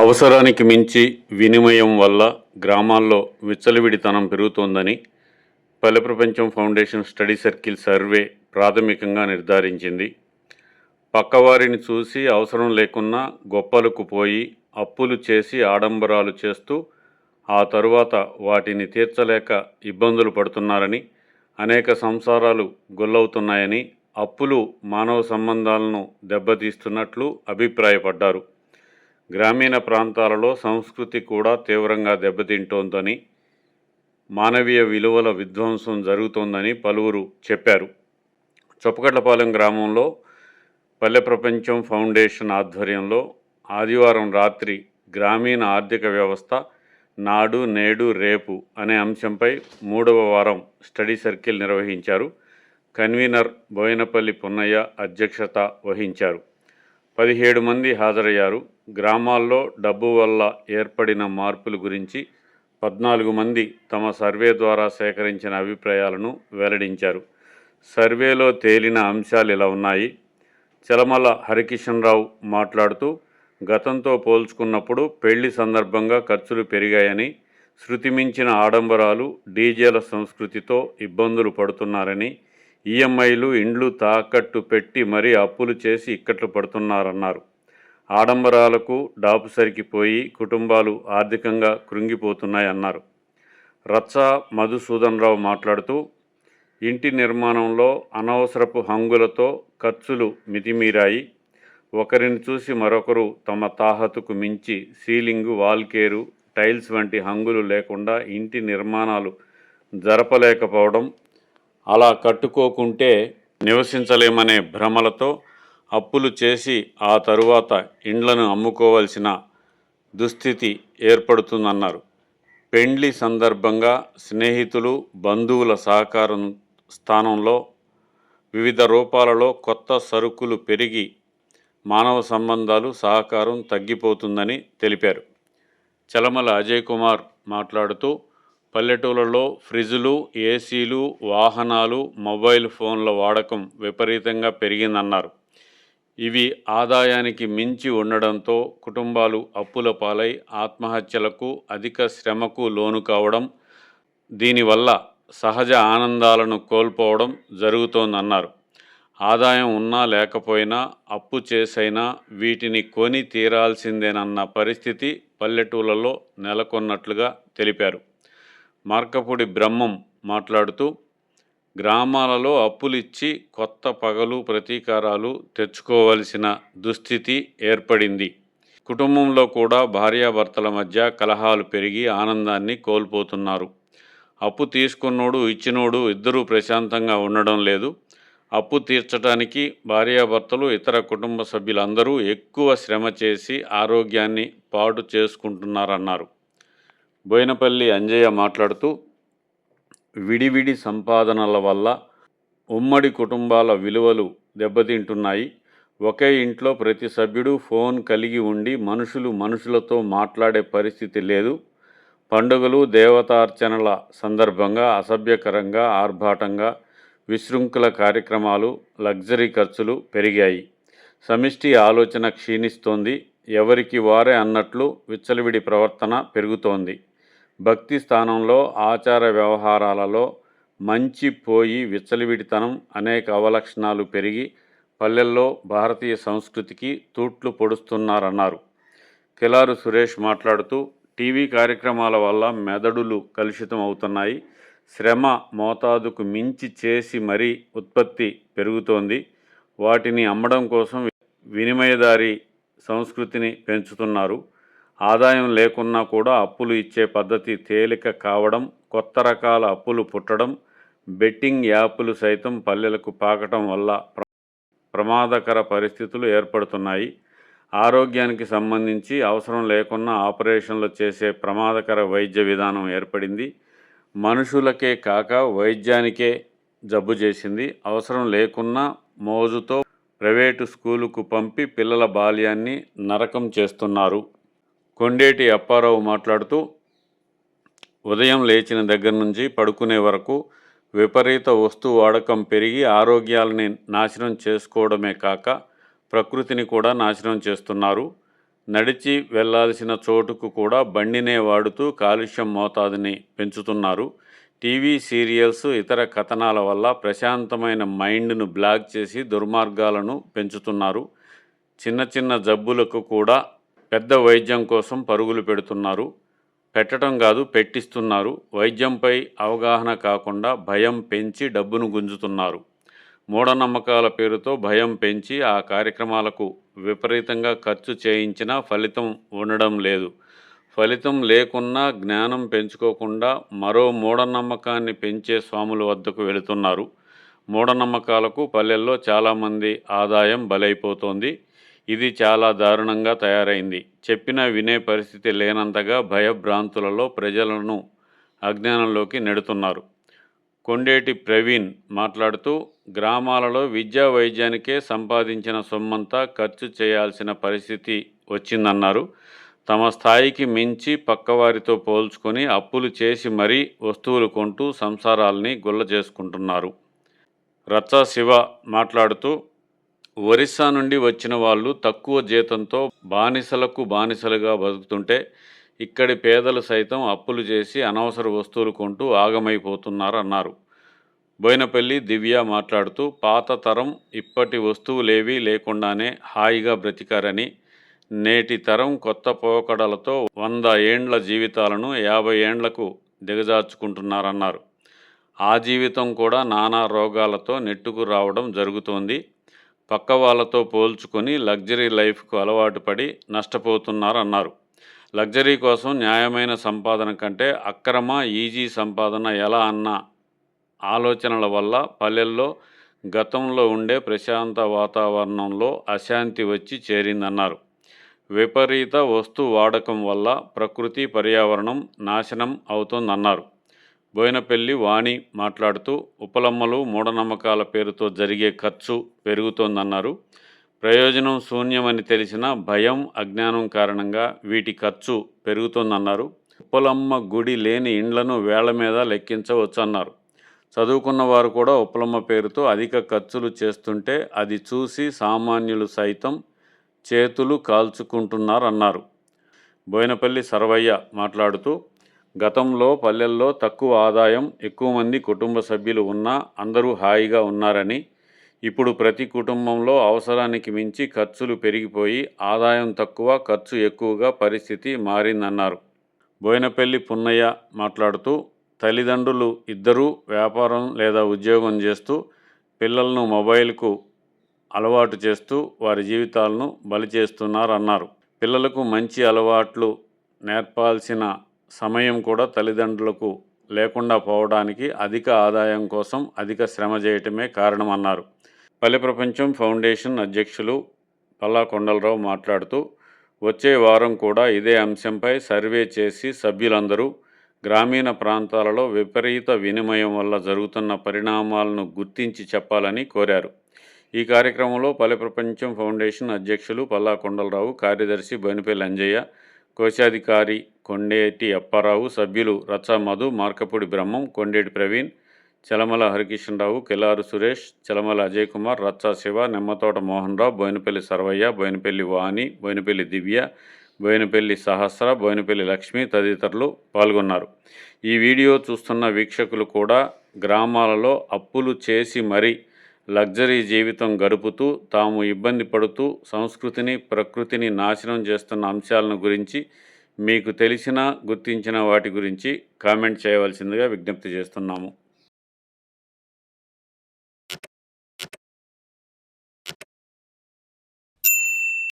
అవసరానికి మించి వినిమయం వల్ల గ్రామాల్లో విచ్చలవిడితనం పెరుగుతోందని పల్లె ప్రపంచం ఫౌండేషన్ స్టడీ సర్కిల్ సర్వే ప్రాథమికంగా నిర్ధారించింది. పక్కవారిని చూసి అవసరం లేకున్నా గొప్పలకు పోయి అప్పులు చేసి ఆడంబరాలు చేస్తూ ఆ తరువాత వాటిని తీర్చలేక ఇబ్బందులు పడుతున్నారని అనేక సంసారాలు గొల్లవుతున్నాయని అప్పులు మానవ సంబంధాలను దెబ్బతీస్తున్నట్లు అభిప్రాయపడ్డారు. గ్రామీణ ప్రాంతాలలో సంస్కృతి కూడా తీవ్రంగా దెబ్బతింటోందని మానవీయ విలువల విధ్వంసం జరుగుతోందని పలువురు చెప్పారు. చొప్పగడ్లపాలెం గ్రామంలో పల్లె ప్రపంచం ఫౌండేషన్ ఆధ్వర్యంలో ఆదివారం రాత్రి గ్రామీణ ఆర్థిక వ్యవస్థ నాడు నేడు రేపు అనే అంశంపై మూడవ వారం స్టడీ సర్కిల్ నిర్వహించారు. కన్వీనర్ బోయినపల్లి పున్నయ్య అధ్యక్షత వహించారు. పదిహేడు మంది హాజరయ్యారు. గ్రామాల్లో డబ్బు వల్ల ఏర్పడిన మార్పుల గురించి పద్నాలుగు మంది తమ సర్వే ద్వారా సేకరించిన అభిప్రాయాలను వెల్లడించారు. సర్వేలో తేలిన అంశాలు ఇలా ఉన్నాయి. చలమల హరికిషన్ రావు మాట్లాడుతూ గతంతో పోల్చుకున్నప్పుడు పెళ్ళి సందర్భంగా ఖర్చులు పెరిగాయని శృతిమించిన ఆడంబరాలు డీజేల సంస్కృతితో ఇబ్బందులు పడుతున్నారని ఈఎంఐలు ఇండ్లు తాకట్టు పెట్టి మరీ అప్పులు చేసి ఇక్కట్లు పడుతున్నారన్నారు. ఆడంబరాలకు డాపు సరికిపోయి కుటుంబాలు ఆర్థికంగా కృంగిపోతున్నాయన్నారు. రచ్చ మధుసూదన్ రావు మాట్లాడుతూ ఇంటి నిర్మాణంలో అనవసరపు హంగులతో ఖర్చులు మితిమీరాయి ఒకరిని చూసి మరొకరు తమ తాహతుకు మించి సీలింగు వాల్కేరు టైల్స్ వంటి హంగులు లేకుండా ఇంటి నిర్మాణాలు జరపలేకపోవడం అలా కట్టుకోకుంటే నివసించలేమనే భ్రమలతో అప్పులు చేసి ఆ తరువాత ఇండ్లను అమ్ముకోవాల్సిన దుస్థితి ఏర్పడుతుందన్నారు. పెండ్లి సందర్భంగా స్నేహితులు బంధువుల సహకారం స్థానంలో వివిధ రూపాలలో కొత్త సరుకులు పెరిగి మానవ సంబంధాలు సహకారం తగ్గిపోతుందని తెలిపారు. చలమల అజయ్ కుమార్ మాట్లాడుతూ పల్లెటూళ్ళలో ఫ్రిడ్జులు ఏసీలు వాహనాలు మొబైల్ ఫోన్ల వాడకం విపరీతంగా పెరిగిందన్నారు. ఇవి ఆదాయానికి మించి ఉండడంతో కుటుంబాలు అప్పుల పాలై ఆత్మహత్యలకు అధిక శ్రమకు లోను కావడం దీనివల్ల సహజ ఆనందాలను కోల్పోవడం జరుగుతోందన్నారు. ఆదాయం ఉన్నా లేకపోయినా అప్పు చేసైనా వీటిని కొని తీరాల్సిందేనన్న పరిస్థితి పల్లెటూళ్ళలో నెలకొన్నట్లుగా తెలిపారు. మార్కపూడి బ్రహ్మం మాట్లాడుతూ గ్రామాలలో అప్పులిచ్చి కొత్త పగలు ప్రతీకారాలు తెచ్చుకోవలసిన దుస్థితి ఏర్పడింది. కుటుంబంలో కూడా భార్యాభర్తల మధ్య కలహాలు పెరిగి ఆనందాన్ని కోల్పోతున్నారు. అప్పు తీసుకున్నోడు ఇచ్చినోడు ఇద్దరూ ప్రశాంతంగా ఉండడం లేదు. అప్పు తీర్చడానికి భార్యాభర్తలు ఇతర కుటుంబ సభ్యులందరూ ఎక్కువ శ్రమ చేసి ఆరోగ్యాన్ని పాడు చేసుకుంటున్నారన్నారు. బోయినపల్లి అంజయ్య మాట్లాడుతూ విడివిడి సంపాదనల వల్ల ఉమ్మడి కుటుంబాల విలువలు దెబ్బతింటున్నాయి. ఒకే ఇంట్లో ప్రతి సభ్యుడు ఫోన్ కలిగి ఉండి మనుషులు మనుషులతో మాట్లాడే పరిస్థితి లేదు. పండుగలు దేవతార్చనల సందర్భంగా అసభ్యకరంగా ఆర్భాటంగా విశృంఖల కార్యక్రమాలు లగ్జరీ ఖర్చులు పెరిగాయి. సమిష్టి ఆలోచన క్షీణిస్తోంది. ఎవరికి వారే అన్నట్లు విచ్చలవిడి ప్రవర్తన పెరుగుతోంది. భక్తి స్థానంలో ఆచార వ్యవహారాలలో మంచి పోయి విచ్చలవిడితనం అనేక అవలక్షణాలు పెరిగి పల్లెల్లో భారతీయ సంస్కృతికి తూట్లు పొడుస్తున్నారన్నారు. కిలారు సురేష్ మాట్లాడుతూ టీవీ కార్యక్రమాల వల్ల మెదడులు కలుషితం అవుతున్నాయి. శ్రమ మోతాదుకు మించి చేసి మరీ ఉత్పత్తి పెరుగుతోంది. వాటిని అమ్మడం కోసం వినిమయదారి సంస్కృతిని పెంచుతున్నారు. ఆదాయం లేకున్నా కూడా అప్పులు ఇచ్చే పద్ధతి తేలిక కావడం కొత్త రకాల అప్పులు పుట్టడం బెట్టింగ్ యాప్లు సైతం పల్లెలకు పాకటం వల్ల ప్ర- ప్రమాదకర పరిస్థితులు ఏర్పడుతున్నాయి. ఆరోగ్యానికి సంబంధించి అవసరం లేకున్నా ఆపరేషన్లు చేసే ప్రమాదకర వైద్య విధానం ఏర్పడింది. మనుషులకే కాక వైద్యానికే జబ్బు చేసింది. అవసరం లేకున్నా మోజుతో ప్రైవేటు స్కూలుకు పంపి పిల్లల బాల్యాన్ని నరకం చేస్తున్నారు. కొండేటి అప్పారావు మాట్లాడుతూ ఉదయం లేచిన దగ్గర నుంచి పడుకునే వరకు విపరీత వస్తు వాడకం పెరిగి ఆరోగ్యాలని నాశనం చేసుకోవడమే కాక ప్రకృతిని కూడా నాశనం చేస్తున్నారు. నడిచి వెళ్ళాల్సిన చోటుకు కూడా బండినే వాడుతూ కాలుష్యం మోతాదుని పెంచుతున్నారు. టీవీ సీరియల్స్ ఇతర కథనాల వల్ల ప్రశాంతమైన మైండ్ను బ్లాక్ చేసి దుర్మార్గాలను పెంచుతున్నారు. చిన్న చిన్న జబ్బులకు కూడా పెద్ద వైద్యం కోసం పరుగులు పెడుతున్నారు. పెట్టడం కాదు పెట్టిస్తున్నారు. వైద్యంపై అవగాహన కాకుండా భయం పెంచి డబ్బును గుంజుతున్నారు. మూఢనమ్మకాల పేరుతో భయం పెంచి ఆ కార్యక్రమాలకు విపరీతంగా ఖర్చు చేయించినా ఫలితం ఉండడం లేదు. ఫలితం లేకున్నా జ్ఞానం పెంచుకోకుండా మరో మూఢనమ్మకాన్ని పెంచే స్వాముల వద్దకు వెళుతున్నారు. మూఢనమ్మకాలకు పల్లెల్లో చాలామంది ఆదాయం బలైపోతోంది. ఇది చాలా దారుణంగా తయారైంది. చెప్పినా వినే పరిస్థితి లేనంతగా భయభ్రాంతులలో ప్రజలను అజ్ఞానంలోకి నెడుతున్నారు. కొండేటి ప్రవీణ్ మాట్లాడుతూ గ్రామాలలో విద్యా వైద్యానికే సంపాదించిన సొమ్మంతా ఖర్చు చేయాల్సిన పరిస్థితి వచ్చిందన్నారు. తమ స్థాయికి మించి పక్కవారితో పోల్చుకొని అప్పులు చేసి మరీ వస్తువులు కొంటూ సంసారాల్ని గుల్ల చేసుకుంటున్నారు రచ్చ శివ మాట్లాడుతూ ఒరిస్సా నుండి వచ్చిన వాళ్ళు తక్కువ జీతంతో బానిసలకు బానిసలుగా బతుకుతుంటే ఇక్కడి పేదలు సైతం అప్పులు చేసి అనవసర వస్తువులు కొంటూ ఆగమైపోతున్నారన్నారు బోయినపల్లి దివ్య మాట్లాడుతూ పాత తరం ఇప్పటి వస్తువులేవీ లేకుండానే హాయిగా బ్రతికారని నేటి తరం కొత్త పోకడలతో వంద ఏండ్ల జీవితాలను యాభై ఏండ్లకు దిగజార్చుకుంటున్నారన్నారు. ఆ జీవితం కూడా నానా రోగాలతో నెట్టుకు రావడం జరుగుతోంది. పక్క వాళ్ళతో పోల్చుకొని లగ్జరీ లైఫ్కు అలవాటు పడి నష్టపోతున్నారన్నారు. లగ్జరీ కోసం న్యాయమైన సంపాదన కంటే అక్రమ ఈజీ సంపాదన ఎలా అన్న ఆలోచనల వల్ల పల్లెల్లో గతంలో ఉండే ప్రశాంత వాతావరణంలో అశాంతి వచ్చి చేరిందన్నారు. విపరీత వస్తు వాడకం వల్ల ప్రకృతి పర్యావరణం నాశనం అవుతుందన్నారు. బోయినపల్లి వాణి మాట్లాడుతూ ఉపలమ్మలు మూఢనమ్మకాల పేరుతో జరిగే ఖర్చు పెరుగుతోందన్నారు. ప్రయోజనం శూన్యమని తెలిసిన భయం అజ్ఞానం కారణంగా వీటి ఖర్చు పెరుగుతోందన్నారు. ఉప్పలమ్మ గుడి లేని ఇండ్లను వేళ్ళ మీద లెక్కించవచ్చన్నారు. చదువుకున్న వారు కూడా ఉప్పలమ్మ పేరుతో అధిక ఖర్చులు చేస్తుంటే అది చూసి సామాన్యులు సైతం చేతులు కాల్చుకుంటున్నారన్నారు. బోయినపల్లి సర్వయ్య మాట్లాడుతూ గతంలో పల్లెల్లో తక్కువ ఆదాయం ఎక్కువ మంది కుటుంబ సభ్యులు ఉన్నా అందరూ హాయిగా ఉన్నారని ఇప్పుడు ప్రతి కుటుంబంలో అవసరానికి మించి ఖర్చులు పెరిగిపోయి ఆదాయం తక్కువ ఖర్చు ఎక్కువగా పరిస్థితి మారిందన్నారు. బోయినపల్లి పున్నయ్య మాట్లాడుతూ తల్లిదండ్రులు ఇద్దరూ వ్యాపారం లేదా ఉద్యోగం చేస్తూ పిల్లలను మొబైల్కు అలవాటు చేస్తూ వారి జీవితాలను బలి చేస్తున్నారన్నారు పిల్లలకు మంచి అలవాట్లు నేర్పాల్సిన సమయం కూడా తల్లిదండ్రులకు లేకుండా పోవడానికి అధిక ఆదాయం కోసం అధిక శ్రమ చేయటమే కారణమన్నారు. పల్లె ప్రపంచం ఫౌండేషన్ అధ్యక్షులు పల్లా కొండలరావు మాట్లాడుతూ వచ్చే వారం కూడా ఇదే అంశంపై సర్వే చేసి సభ్యులందరూ గ్రామీణ ప్రాంతాలలో విపరీత వినిమయం వల్ల జరుగుతున్న పరిణామాలను గుర్తించి చెప్పాలని కోరారు. ఈ కార్యక్రమంలో పల్లె ప్రపంచం ఫౌండేషన్ అధ్యక్షులు పల్లా కొండలరావు కార్యదర్శి బోనిపల్లి అంజయ్య కోశాధికారి కొండేటి అప్పారావు సభ్యులు రచ్చ మధు మార్కపూడి బ్రహ్మం కొండేటి ప్రవీణ్ చలమల హరికిషన్రావు కెలారు సురేష్ చలమల అజయ్ కుమార్ రచ్చ శివ నిమ్మతోట మోహన్ రావు బోయినపల్లి సర్వయ్య బోయినపల్లి వాణి బోయినపల్లి దివ్య బోయినపల్లి సహస్ర బోయినపల్లి లక్ష్మి తదితరులు పాల్గొన్నారు. ఈ వీడియో చూస్తున్న వీక్షకులు కూడా గ్రామాలలో అప్పులు చేసి మరీ లగ్జరీ జీవితం గడుపుతూ తాము ఇబ్బంది పడుతూ సంస్కృతిని ప్రకృతిని నాశనం చేస్తున్న అంశాలను గురించి మీకు తెలిసిన గుర్తించిన వాటి గురించి కామెంట్ చేయవలసిందిగా విజ్ఞప్తి చేస్తున్నాము.